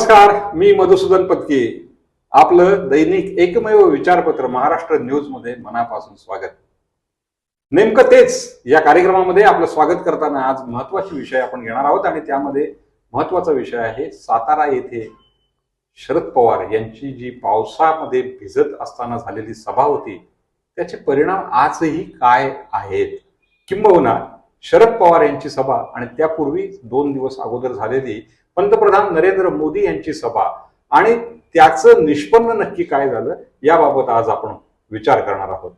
नमस्कार मी मधुसूदन पत्के. आपलं दैनिक एकमेव विचारपत्र महाराष्ट्र न्यूजमध्ये मनापासून स्वागत. नेमकं तेच या कार्यक्रमामध्ये आपलं स्वागत करताना आज महत्त्वाचे विषय आपण घेणार आहोत आणि त्यामध्ये महत्त्वाचा विषय आहे सातारा येथे शरद पवार यांची जी पावसामध्ये भिजत असताना झालेली सभा होती त्याचे परिणाम आजही काय आहेत? किंबहुना शरद पवार यांची सभा आणि त्यापूर्वी दोन दिवस अगोदर झालेली पंतप्रधान नरेंद्र मोदी यांची सभा. आणि त्याचं निष्पन्न नक्की काय झालं याबाबत आज आपण विचार करणार आहोत.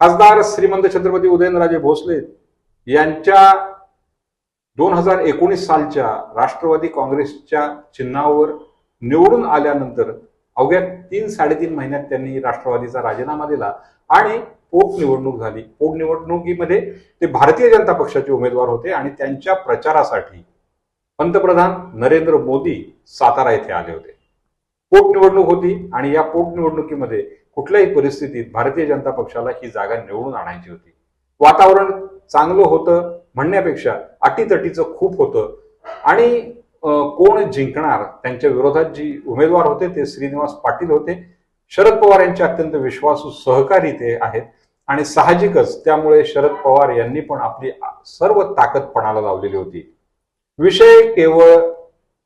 खासदार श्रीमंत छत्रपती उदयनराजे भोसले यांच्या दोन हजार एकोणीस सालच्या राष्ट्रवादी काँग्रेसच्या चिन्हावर निवडून आल्यानंतर अवघ्या तीन साडेतीन महिन्यात त्यांनी राष्ट्रवादीचा राजीनामा दिला आणि पोटनिवडणूक झाली. पोटनिवडणुकीमध्ये ते भारतीय जनता पक्षाचे उमेदवार होते आणि त्यांच्या प्रचारासाठी पंतप्रधान नरेंद्र मोदी सातारा येथे आले होते. पोटनिवडणूक होती आणि या पोटनिवडणुकीमध्ये कुठल्याही परिस्थितीत भारतीय जनता पक्षाला ही जागा निवडून आणायची होती. वातावरण चांगलं होतं म्हणण्यापेक्षा अटीतटीचं खूप होतं आणि कोण जिंकणार त्यांच्या विरोधात जी उमेदवार होते ते श्रीनिवास पाटील होते. शरद पवार यांचे अत्यंत विश्वासू सहकारी ते आहेत आणि साहजिकच त्यामुळे शरद पवार यांनी पण आपली सर्व ताकद पणाला लावलेली होती. विषय केवळ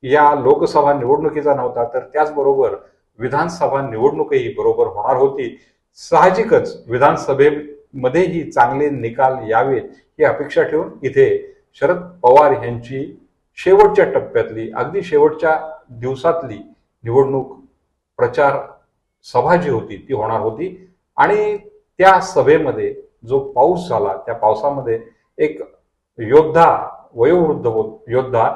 या लोकसभा निवडणुकीचा नव्हता तर त्याचबरोबर विधानसभा निवडणूकही बरोबर होणार होती. साहजिकच विधानसभेमध्येही चांगले निकाल यावेत ही अपेक्षा ठेवून इथे शरद पवार यांची शेवटच्या टप्प्यातली अगदी शेवटच्या दिवसातली निवडणूक प्रचार सभा जी होती ती होणार होती. आणि त्या सभेमध्ये जो पाऊस झाला त्या पावसामध्ये एक योद्धा वयोवृद्ध योद्धा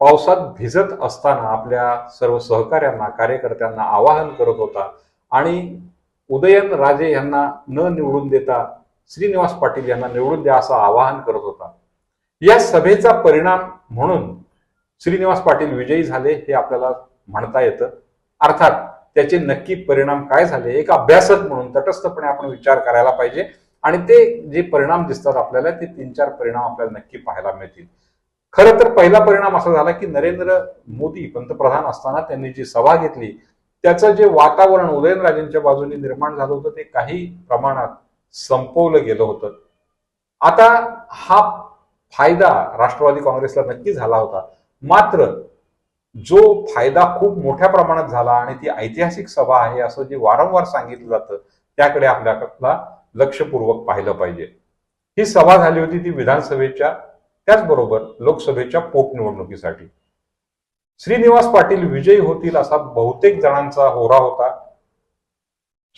पावसात भिजत असताना आपल्या सर्व सहकाऱ्यांना कार्यकर्त्यांना आवाहन करत होता आणि उदयन राजे यांना न निवडून देता श्रीनिवास पाटील यांना निवडून द्या असं आवाहन करत होता. या सभेचा परिणाम म्हणून श्रीनिवास पाटील विजयी झाले हे आपल्याला म्हणता येतं. अर्थात त्याचे नक्की परिणाम काय झाले एक अभ्यासक म्हणून तटस्थपणे आपण विचार करायला पाहिजे. आणि ते जे परिणाम दिसतात आपल्याला ते तीन चार परिणाम आपल्याला नक्की पाहायला मिळतील. खरं तर पहिला परिणाम असा झाला की नरेंद्र मोदी पंतप्रधान असताना त्यांनी जी सभा घेतली त्याचं जे वातावरण उदयनराजेंच्या बाजूने निर्माण झालं होतं ते काही प्रमाणात संपवलं गेलं होतं. आता हा फायदा राष्ट्रवादी काँग्रेसला नक्की झाला होता. मात्र जो फायदा खूप मोठ्या प्रमाणात झाला आणि ती ऐतिहासिक सभा आहे असं जे वारंवार सांगितलं जातं त्याकडे आपल्याला लक्षपूर्वक पाहिलं पाहिजे. ही सभा झाली होती ती विधानसभेच्या त्याचबरोबर लोकसभेच्या पोटनिवडणुकीसाठी. श्रीनिवास पाटील विजयी होतील असा बहुतेक जणांचा होरा होता.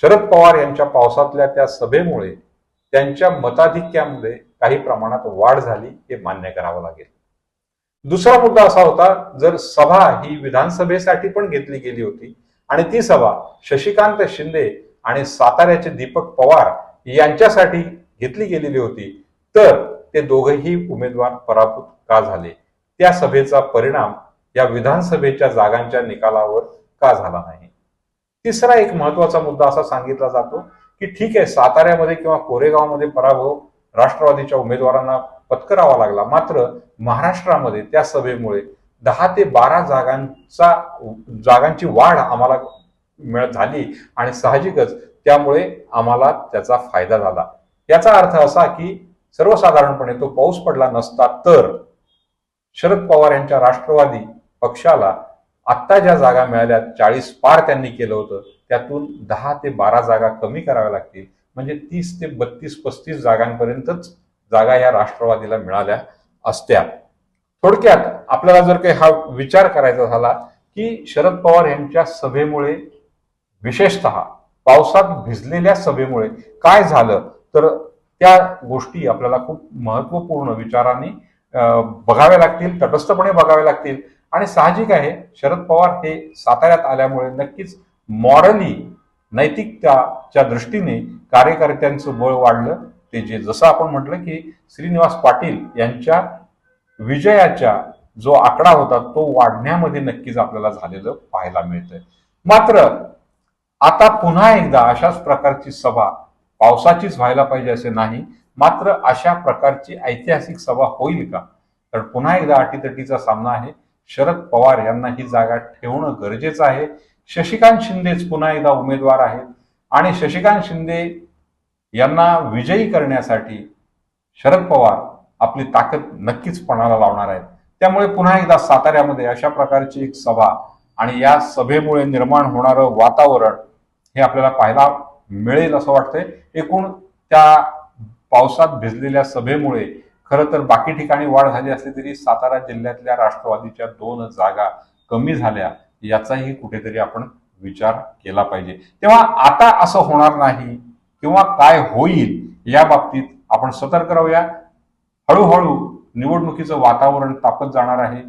शरद पवार यांच्या पावसातल्या त्या सभेमुळे त्यांच्या मताधिक्यामध्ये काही प्रमाणात वाढ झाली हे मान्य करावं लागेल. दुसरा मुद्दा असा होता जर सभा ही विधानसभेसाठी पण घेतली गेली होती आणि ती सभा शशिकांत शिंदे आणि साताऱ्याचे दीपक पवार यांच्यासाठी घेतली गेलेली होती. तर ते दोघेही उमेदवार पराभूत का झाले? त्या सभेचा परिणाम या विधानसभेच्या जागांच्या निकालावर का झाला नाही? तिसरा एक महत्त्वाचा मुद्दा असा सांगितला जातो की ठीक आहे साताऱ्यामध्ये किंवा कोरेगावमध्ये पराभव राष्ट्रवादीच्या उमेदवारांना पत्करावा लागला. मात्र महाराष्ट्रामध्ये त्या सभेमुळे दहा ते बारा जागांचा जागांची वाढ आम्हाला मिळत झाली आणि साहजिकच त्यामुळे आम्हाला त्याचा फायदा झाला. याचा अर्थ असा की सर्वसाधारणपणे तो पाऊस पडला नसता तर शरद पवार यांच्या राष्ट्रवादी पक्षाला आत्ता ज्या जागा मिळाल्या चाळीस पार त्यांनी केलं होतं त्यातून दहा ते बारा जागा कमी कराव्या लागतील. म्हणजे तीस ते बत्तीस पस्तीस जागांपर्यंतच जागा या राष्ट्रवादीला मिळाल्या असत्या. थोडक्यात आपल्याला जर काही हा विचार करायचा झाला की शरद पवार यांच्या सभेमुळे विशेषतः पावसात भिजलेल्या सभेमुळे काय झालं? तर त्या गोष्टी आपल्याला खूप महत्त्वपूर्ण विचारांनी बघाव्या लागतील तटस्थपणे बघाव्या लागतील. आणि साहजिक आहे शरद पवार हे साताऱ्यात आल्यामुळे नक्कीच मॉरली नैतिकताच्या दृष्टीने कार्यकर्त्यांचं बळ वाढलं. ते जे जसं आपण म्हटलं की श्रीनिवास पाटील यांच्या विजयाच्या जो आकडा होता तो वाढण्यामध्ये नक्कीच आपल्याला झालेलं पाहायला मिळतंय. मात्र आता पुन्हा एकदा अशाच प्रकारची सभा पावसाचीच व्हायला पाहिजे असे नाही मात्र अशा प्रकारची ऐतिहासिक सभा होईल का? तर पुन्हा एकदा अटीतटीचा सामना आहे. शरद पवार यांना ही जागा ठेवणं गरजेचं आहे. शशिकांत शिंदेच पुन्हा एकदा उमेदवार आहेत. आणि शशिकांत शिंदे यांना विजयी करण्यासाठी शरद पवार आपली ताकद नक्कीच पणाला लावणार आहेत. त्यामुळे पुन्हा एकदा साताऱ्यामध्ये अशा प्रकारची एक सभा आणि या सभेमुळे निर्माण होणारं वातावरण हे आपल्याला पाहायला मिळेल असं वाटतंय. एकूण त्या पावसात भिजलेल्या सभेमुळे खरं तर बाकी ठिकाणी वाढ झाली असली तरी सातारा जिल्ह्यातल्या राष्ट्रवादीच्या दोन जागा कमी झाल्या याचाही कुठेतरी आपण विचार केला पाहिजे. तेव्हा आता असं होणार नाही किंवा काय होईल या बाबतीत आपण सतर्क राहूया. हळूहळू निवडणुकीचं वातावरण तापत जाणार आहे.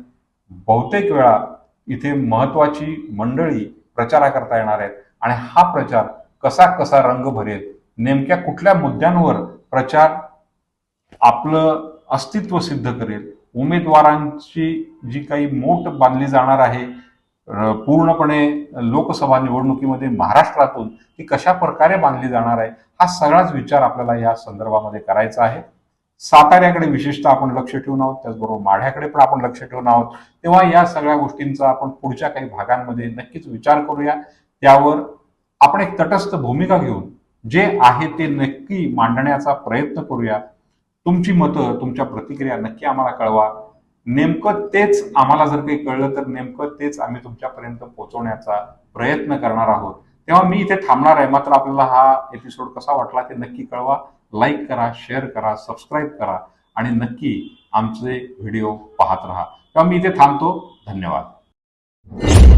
बहुतेक वेळा इथे महत्वाची मंडळी प्रचारा करता येणार आहेत. आणि हा प्रचार कसा कसा रंग भरेल नेमक्या कुठल्या मुद्द्यांवर प्रचार आपलं अस्तित्व सिद्ध करेल उमेदवारांची जी काही मोठ बांधली जाणार आहे पूर्णपणे लोकसभा निवडणुकीमध्ये महाराष्ट्रातून ती कशा प्रकारे बांधली जाणार आहे हा सगळाच विचार आपल्याला या संदर्भामध्ये करायचा आहे. साताऱ्याकडे विशेषतः आपण लक्ष ठेवून आहोत त्याचबरोबर माढ्याकडे पण आपण लक्ष ठेवून आहोत. तेव्हा या सगळ्या गोष्टींचा आपण पुढच्या काही भागांमध्ये नक्कीच विचार करूया. त्यावर आपण एक तटस्थ भूमिका घेऊन जे आहे ते नक्की मांडण्याचा प्रयत्न करूया. तुमची मतं तुमच्या प्रतिक्रिया नक्की आम्हाला कळवा. नेमकं तेच आम्हाला जर काही कळलं तर नेमकं तेच आम्ही तुमच्यापर्यंत पोहोचवण्याचा प्रयत्न करणार आहोत. तेव्हा मी इथे थांबणार आहे. मात्र आपल्याला हा एपिसोड कसा वाटला ते नक्की कळवा. लाईक करा शेअर करा सबस्क्राईब करा आणि नक्की आमचे व्हिडिओ पाहत राहा. तेव्हा मी इथे थांबतो. धन्यवाद.